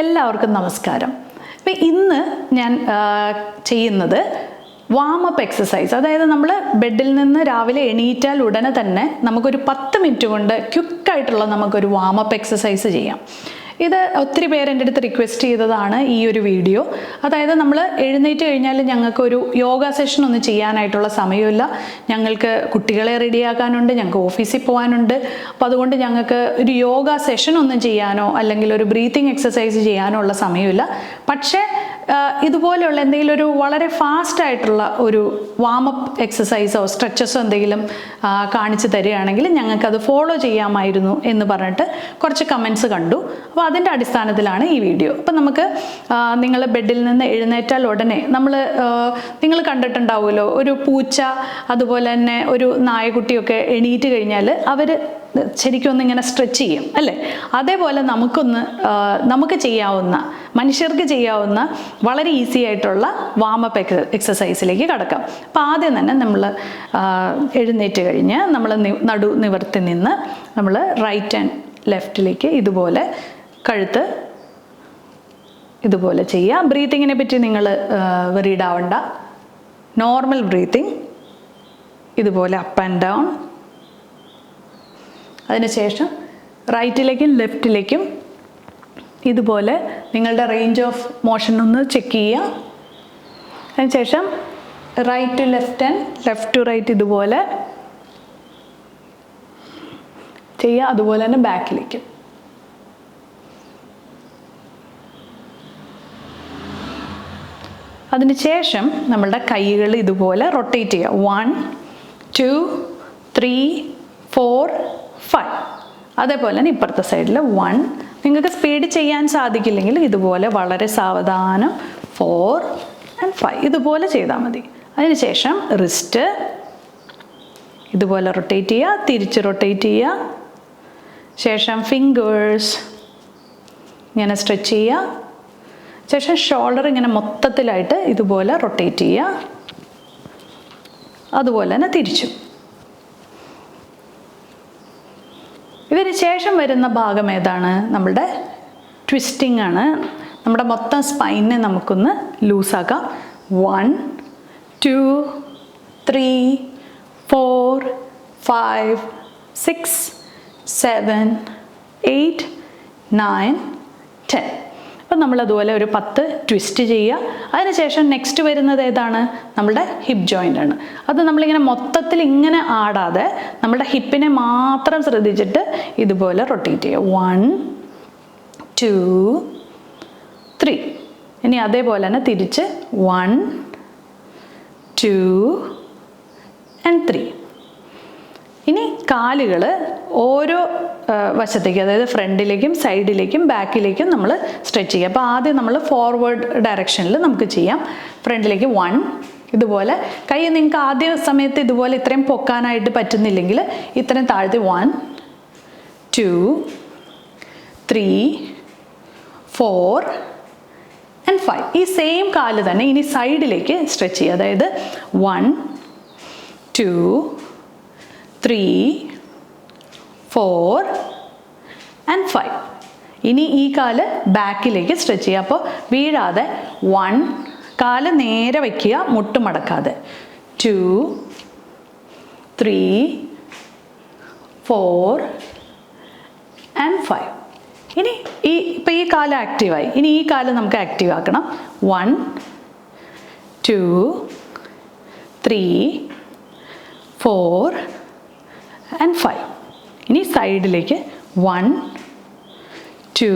എല്ലാവർക്കും നമസ്കാരം. അപ്പം ഇന്ന് ഞാൻ ചെയ്യുന്നത് വാമപ്പ് എക്സസൈസ്. അതായത് നമ്മൾ ബെഡിൽ നിന്ന് രാവിലെ എണീറ്റാൽ ഉടനെ തന്നെ നമുക്കൊരു പത്ത് മിനിറ്റ് കൊണ്ട് ക്വിക്കായിട്ടുള്ള നമുക്കൊരു വാമപ്പ് എക്സസൈസ് ചെയ്യാം. ഇത് ഒത്തിരി പേര് എന്റെ അടുത്ത് റിക്വസ്റ്റ് ചെയ്തതാണ് ഈ ഒരു വീഡിയോ അതായത് നമ്മൾ എഴുന്നേറ്റ് കഴിഞ്ഞാൽ ഞങ്ങൾക്കൊരു യോഗ സെഷൻ ഒന്നും ചെയ്യാനായിട്ടുള്ള സമയമില്ല. ഞങ്ങൾക്ക് കുട്ടികളെ റെഡിയാക്കാനുണ്ട് ഞങ്ങൾക്ക് ഓഫീസിൽ പോകാനുണ്ട് അപ്പം അതുകൊണ്ട് ഞങ്ങൾക്ക് ഒരു യോഗ സെഷൻ ഒന്നും ചെയ്യാനോ അല്ലെങ്കിൽ ഒരു ബ്രീത്തിങ് എക്സസൈസ് ചെയ്യാനോ ഉള്ള സമയമില്ല. പക്ഷേ ഇതുപോലെയുള്ള എന്തെങ്കിലും ഒരു വളരെ ഫാസ്റ്റ് ആയിട്ടുള്ള ഒരു വാമപ്പ് എക്സസൈസോ സ്ട്രെച്ചസോ എന്തെങ്കിലും കാണിച്ചു തരികയാണെങ്കിൽ ഞങ്ങൾക്കത് ഫോളോ ചെയ്യാമായിരുന്നു എന്ന് പറഞ്ഞിട്ട് കുറച്ച് കമൻസ് കണ്ടു. അപ്പോൾ അതിന്റെ അടിസ്ഥാനത്തിലാണ് ഈ വീഡിയോ അപ്പം നമുക്ക് നിങ്ങൾ ബെഡിൽ നിന്ന് എഴുന്നേറ്റാൽ ഉടനെ നമ്മൾ നിങ്ങൾ കണ്ടിട്ടുണ്ടാവുമല്ലോ ഒരു പൂച്ച അതുപോലെ തന്നെ ഒരു നായക്കുട്ടിയൊക്കെ എണീറ്റ് കഴിഞ്ഞാൽ അവർ ശരിക്കും ഒന്ന് ഇങ്ങനെ സ്ട്രെച്ച് ചെയ്യും അല്ലേ? അതേപോലെ നമുക്കൊന്ന് നമുക്ക് ചെയ്യാവുന്ന മനുഷ്യർക്ക് ചെയ്യാവുന്ന വളരെ ഈസി ആയിട്ടുള്ള വാമപ്പ് എക്സ എക്സസൈസിലേക്ക് കടക്കാം. അപ്പോൾ ആദ്യം തന്നെ നമ്മൾ എഴുന്നേറ്റ് കഴിഞ്ഞ് നമ്മൾ നടു നിവർത്തി നിന്ന് നമ്മൾ റൈറ്റ് ആൻഡ് ലെഫ്റ്റിലേക്ക് ഇതുപോലെ കഴുത്ത് ഇതുപോലെ ചെയ്യുക ബ്രീത്തിങ്ങിനെ പറ്റി നിങ്ങൾ വെറീഡ് ആവണ്ട. നോർമൽ ബ്രീത്തിങ് ഇതുപോലെ അപ്പ് ആൻഡ് ഡൗൺ അതിനുശേഷം റൈറ്റിലേക്കും ലെഫ്റ്റിലേക്കും ഇതുപോലെ നിങ്ങളുടെ റേഞ്ച് ഓഫ് മോഷൻ ഒന്ന് ചെക്ക് ചെയ്യുക. അതിനുശേഷം right to left and left to right ഇതുപോലെ ചെയ്യുക. അതുപോലെ തന്നെ ബാക്കിലേക്കും അതിനുശേഷം നമ്മളുടെ കൈകൾ ഇതുപോലെ റൊട്ടേറ്റ് ചെയ്യുക. One two three four five അതേപോലെ തന്നെ ഇപ്പുറത്തെ സൈഡിൽ വൺ നിങ്ങൾക്ക് സ്പീഡ് ചെയ്യാൻ സാധിക്കില്ലെങ്കിൽ ഇതുപോലെ വളരെ സാവധാനം ഫോർ ആൻഡ് ഫൈവ് ഇതുപോലെ ചെയ്താൽ മതി. അതിനുശേഷം റിസ്റ്റ് ഇതുപോലെ റൊട്ടേറ്റ് ചെയ്യുക തിരിച്ച് റൊട്ടേറ്റ് ചെയ്യുക. ശേഷം ഫിംഗേഴ്സ് ഇങ്ങനെ സ്ട്രെച്ച് ചെയ്യുക. ശേഷം ഷോൾഡർ ഇങ്ങനെ മൊത്തത്തിലായിട്ട് ഇതുപോലെ റൊട്ടേറ്റ് ചെയ്യുക. അതുപോലെ തന്നെ തിരിച്ചും. ഇതിന് ശേഷം വരുന്ന ഭാഗം ഏതാണ്? നമ്മളുടെ ട്വിസ്റ്റിംഗ് ആണ്. നമ്മുടെ മൊത്തം സ്പൈനെ നമുക്കൊന്ന് ലൂസാക്കാം one two three four five six seven eight nine ten അപ്പം നമ്മൾ അതുപോലെ ഒരു പത്ത് ട്വിസ്റ്റ് ചെയ്യുക. അതിനുശേഷം നെക്സ്റ്റ് വരുന്നത് ഏതാണ്? നമ്മുടെ ഹിപ്പ് ജോയിന്റ് ആണ്. അത് നമ്മളിങ്ങനെ മൊത്തത്തിൽ ഇങ്ങനെ ആടാതെ നമ്മുടെ ഹിപ്പിനെ മാത്രം ശ്രദ്ധിച്ചിട്ട് ഇതുപോലെ റൊട്ടേറ്റ് ചെയ്യുക. വൺ ടു ത്രീ ഇനി അതേപോലെ തന്നെ തിരിച്ച് വൺ ടു ആൻഡ് ത്രീ കാലുകൾ ഓരോ വശത്തേക്ക് അതായത് ഫ്രണ്ടിലേക്കും സൈഡിലേക്കും ബാക്കിലേക്കും നമ്മൾ സ്ട്രെച്ച് ചെയ്യുക. അപ്പോൾ ആദ്യം നമ്മൾ ഫോർവേഡ് ഡയറക്ഷനിൽ നമുക്ക് ചെയ്യാം. ഫ്രണ്ടിലേക്ക് വൺ ഇതുപോലെ. കൈ നിങ്ങൾക്ക് ആദ്യ സമയത്ത് ഇതുപോലെ ഇത്രയും പൊക്കാനായിട്ട് പറ്റുന്നില്ലെങ്കിൽ ഇത്രയും താഴ്ത്തി one two three four and five ഈ സെയിം കാൽ തന്നെ ഇനി സൈഡിലേക്ക് സ്ട്രെച്ച് ചെയ്യുക. അതായത് one two three four and five ഇനി ഈ കാൽ ബാക്കിലേക്ക് സ്ട്രെച്ച് ചെയ്യുക. അപ്പോൾ വീഴാതെ വൺ കാൽ നേരെ വയ്ക്കുക മുട്ട് മടക്കാതെ two three four and five ഇനി ഈ ഇപ്പം ഈ കാൽ ആക്റ്റീവായി ഇനി ഈ കാൽ നമുക്ക് ആക്റ്റീവ് ആക്കണം. വൺ ടു ത്രീ ഫോർ സൈഡിലേക്ക് one two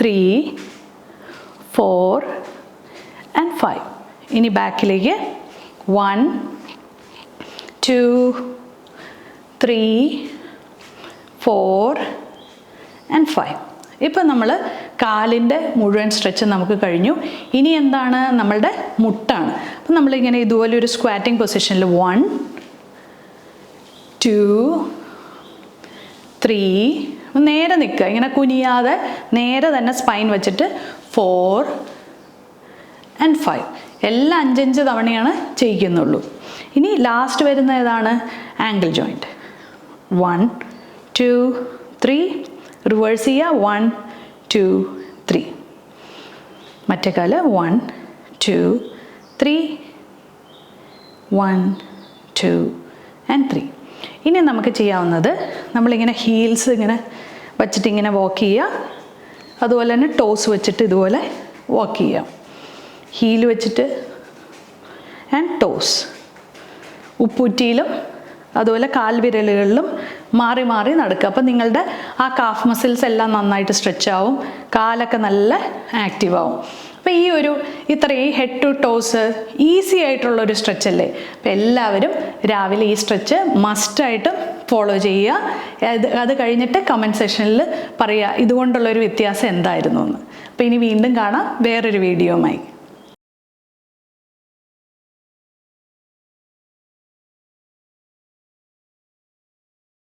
three four and five ഇനി ബാക്കിലേക്ക് one two three four and five ഇപ്പം നമ്മൾ കാലിന്റെ മുഴുവൻ സ്ട്രെച്ച് നമുക്ക് കഴിഞ്ഞു. ഇനി എന്താണ് നമ്മളുടെ മുട്ടാണ്? അപ്പം നമ്മളിങ്ങനെ ഇതുപോലെ ഒരു സ്ക്വാറ്റിംഗ് പൊസിഷനിൽ വൺ ടു ത്രീ നേരെ നിൽക്കുക ഇങ്ങനെ കുനിയാതെ നേരെ തന്നെ സ്പൈൻ വെച്ചിട്ട് ഫോർ ആൻഡ് ഫൈവ് എല്ലാം അഞ്ചഞ്ച് തവണയാണ് ചെയ്യിക്കുന്നുള്ളൂ. ഇനി ലാസ്റ്റ് വരുന്ന ഏതാണ്? Ankle joint one two three reverse ചെയ്യുക. വൺ ടു ത്രീ മറ്റേ കാൽ. One two three one two and three ഇനി നമുക്ക് ചെയ്യാവുന്നത് നമ്മളിങ്ങനെ ഹീൽസ് ഇങ്ങനെ വച്ചിട്ട് ഇങ്ങനെ വാക്ക് ചെയ്യുക. അതുപോലെ തന്നെ ടോസ് വെച്ചിട്ട് ഇതുപോലെ വാക്ക് ചെയ്യാം ഹീൽ വെച്ചിട്ട് ആൻഡ് ടോസ് ഉപ്പൂറ്റിയിലും അതുപോലെ കാൽവിരലുകളിലും മാറി മാറി നടക്കുക. അപ്പം നിങ്ങളുടെ ആ കാഫ് മസിൽസ് എല്ലാം നന്നായിട്ട് സ്ട്രെച്ച് ആവും. കാലൊക്കെ നല്ല ആക്റ്റീവ് ആവും. അപ്പോൾ ഈ ഒരു ഇത്രയും ഹെഡ് ടു ടോസ് ഈസി ആയിട്ടുള്ളൊരു സ്ട്രെച്ച് അല്ലേ? അപ്പോൾ എല്ലാവരും രാവിലെ ഈ സ്ട്രെച്ച് മസ്റ്റായിട്ടും ഫോളോ ചെയ്യുക. അത് അത് കഴിഞ്ഞിട്ട് കമന്റ് സെഷനിൽ പറയുക ഇതുകൊണ്ടുള്ളൊരു വ്യത്യാസം എന്തായിരുന്നു? എന്ന്. അപ്പോൾ ഇനി വീണ്ടും കാണാം വേറൊരു വീഡിയോയുമായി